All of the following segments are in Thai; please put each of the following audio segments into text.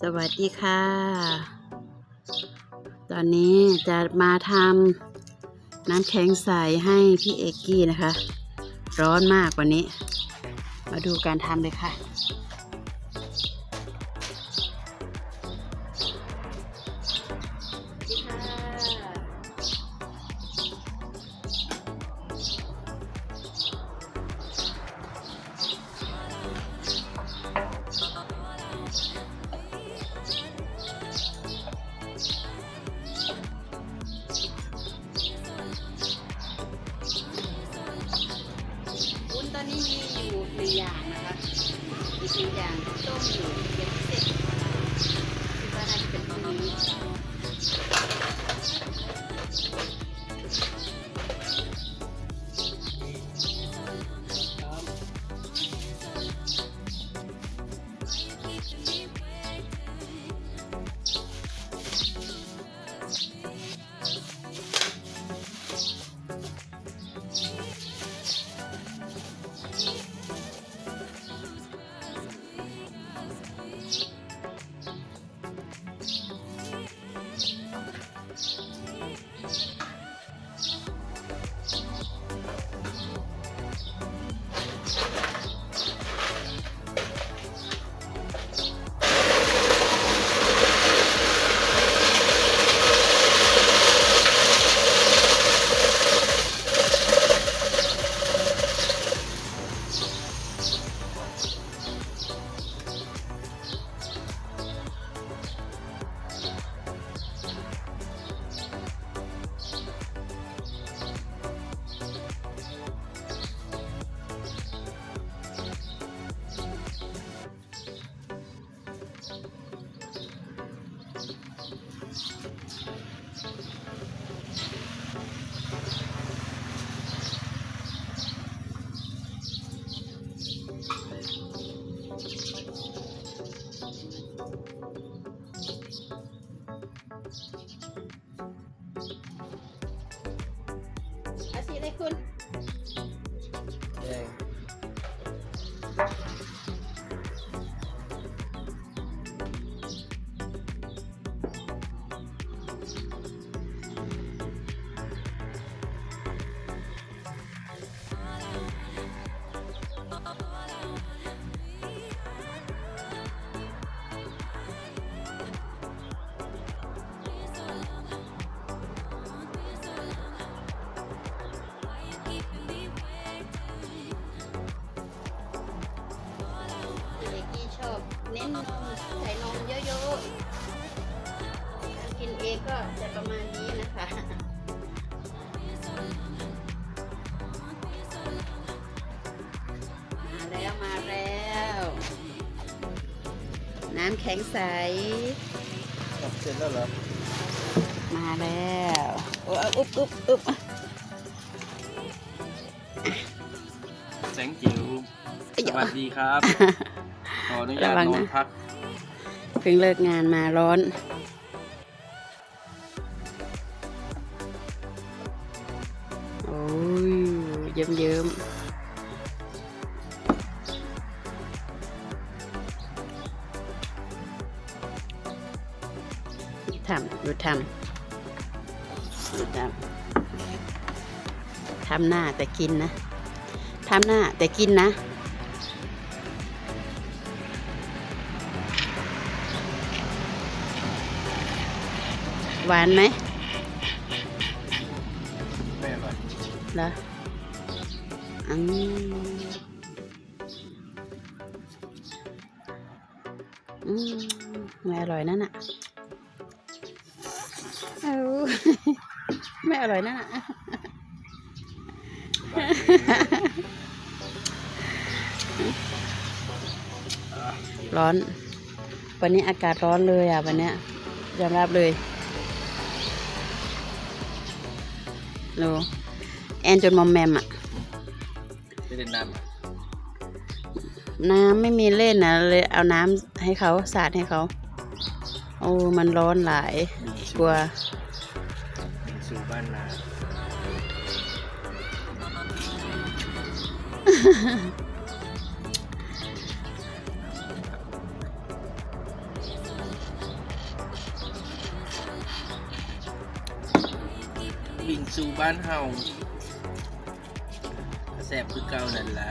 สวัสดีค่ะ ตอนนี้จะมาทำน้ำแข็งใสให้พี่เอกกี้นะคะ ร้อนมากวันนี้ มาดูการทำเลยค่ะ ใส่นมเยอะๆถ้ากินเองก็จะประมาณนี้นะคะมาแล้วมาแล้ว น้ำแข็งใสกลับเสร็จแล้วเหรอมาแล้วโอ้อุ๊บอุ๊บอุ๊บแสงจิ๋วเอ้ยสวัสดีครับ ขออนุญาตระวังนนะอนพัก เพิ่งเลิกงานมาร้อน โอ้ย เยิ้มเยิ้มทำดูทำดูทำทำหน้าแต่กินนะ ทำหน้าแต่กินนะ หวานไหมไม่อร่อยเหรออืมอืมไม่อร่อยนั่นน่ะเอาไม่อร่อยนั่นน่ะร้อน วันนี้อากาศร้อนเลยอะวันเนี้ยยอมรับเลย โนแอนจนมอมแมมอะไม่ได้น้ำอะน้ำไม่มีเล่นนะเลยเอาน้ำให้เขาสาดให้เขาโอ้มันร้อนหลายบินกสู่ลัวบินสู่บ้านนา บิงซูบ้านเฮาแสบคือเก่านั่นละ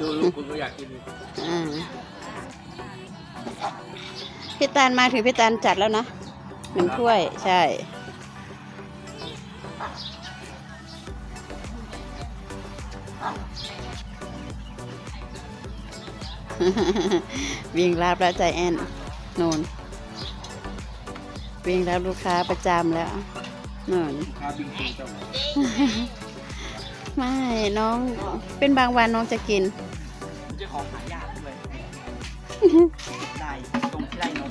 ดูลูกคุณก็อยากกินอีกอ่าพี่ตาลมาถึงพี่ตาลจัดแล้วนะหนึ่งถ้วย ใช่ วิ่งรับแล้วใจแอนนูนวิ่งรับลูกค้าประจำแล้วนูนข้าวบิงซูเจ้า ไม่น้องเป็นบางวันน้องจะกินจ้าขอหายากด้วยได้ตรงที่ได้นม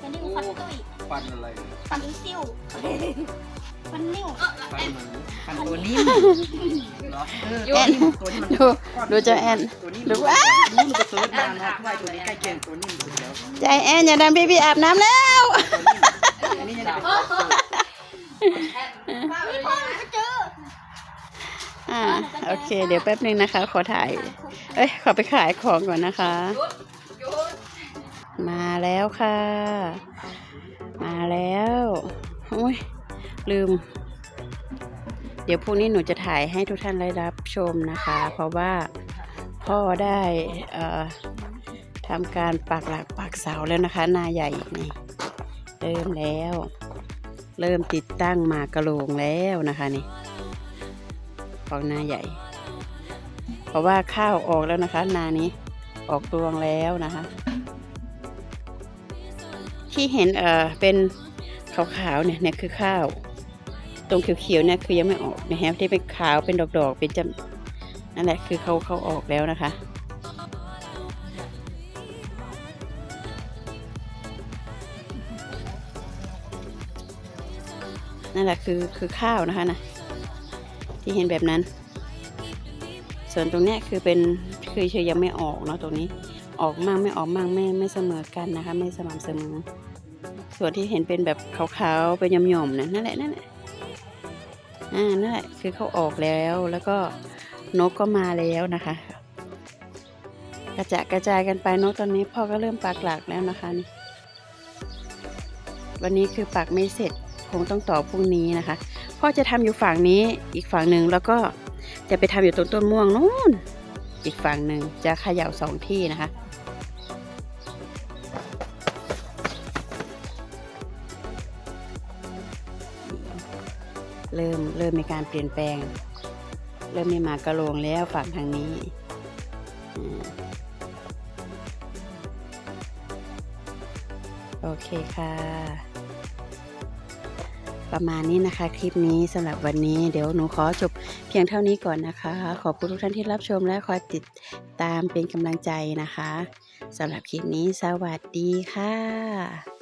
เป็นนิ้ฟันตุ้ยฟันอะไรฟันซิ่วฟันนิ้วฟันเหมือนพันตัวนิ่มเหรอแอนดูดูเจ้าแอนดูว้านู้นมันก็เซิร์ชมาเนาะว่าตัวนี้ใกล้เคียงตัวนิ่มสุดแล้วใจแอนอย่าดันพี่พี่อาบน้ำแล้วอันนี้ยังได้เป็ นตัวสูตรพ่อก็เจออ่าโอเค เดี๋ยวแป๊บนึงนะคะ ขอถ่าย เอ้ย ขอไปขายของก่อนนะคะ มาแล้วค่ะ มาแล้วอุ้ยลืม เดี๋ยวพรุ่งนี้หนูจะถ่ายให้ทุกท่านได้รับชมนะคะ เพราะว่าพ่อได้เอ่อทำการปักหลักปักเสาแล้วนะคะ นาใหญ่นี่เริ่มแล้ว เริ่มติดตั้งมากระโหลงแล้วนะคะนี่ของนาใหญ่ เพราะว่าข้าวออกแล้วนะคะ นานี้ออกรวงแล้วนะคะ ที่เห็นเอ่อเป็นขาวๆเนี่ยเนี่ยคือข้าว ตรงเขียวๆเนี่ยคือยังไม่ออกนะฮะที่เป็นขาวเป็นดอกๆเป็นจำนั่นแหละคือเขาเขาออกแล้วนะคะ นั่นแหละคือคือข้าวนะคะนะที่เห็นแบบนั้น ส่วนตรงเนี้ยคือเป็นคือเชยยังไม่ออกเนาะตรงนี้ออกมั่งไม่ออกมั่งไม่ไม่เสมอกันนะคะ ไม่สม่ำเสมอ ส่วนที่เห็นเป็นแบบขาวๆเป็นย่อมๆนะนั่นแหละนั่นแหละอ่านั่นแหละคือเขาออกแล้วแล้วก็นกก็มาแล้วนะคะ กระจะกระจายกันไปนกตอนนี้พ่อก็เริ่มปักหลักแล้วนะคะนี่วันนี้คือปักไม่เสร็จ คงต้องต่อพรุ่งนี้นะคะพ่อจะทำอยู่ฝั่งนี้อีกฝั่งหนึ่งแล้วก็จะไปทำอยู่ตรงต้นม่วงนู้นอีกฝั่งหนึ่งจะขย่าสองที่นะคะเริ่มเริ่มมีการเปลี่ยนแปลง เริ่มมีหมากกระโลงแล้วฝั่งทางนี้โอเคค่ะ ประมาณนี้นะคะ คลิปนี้สำหรับวันนี้เดี๋ยวหนูขอจบเพียงเท่านี้ก่อนนะคะ ขอบคุณทุกท่านที่รับชมและคอยติดตามเป็นกำลังใจนะคะสำหรับคลิปนี้สวัสดีค่ะ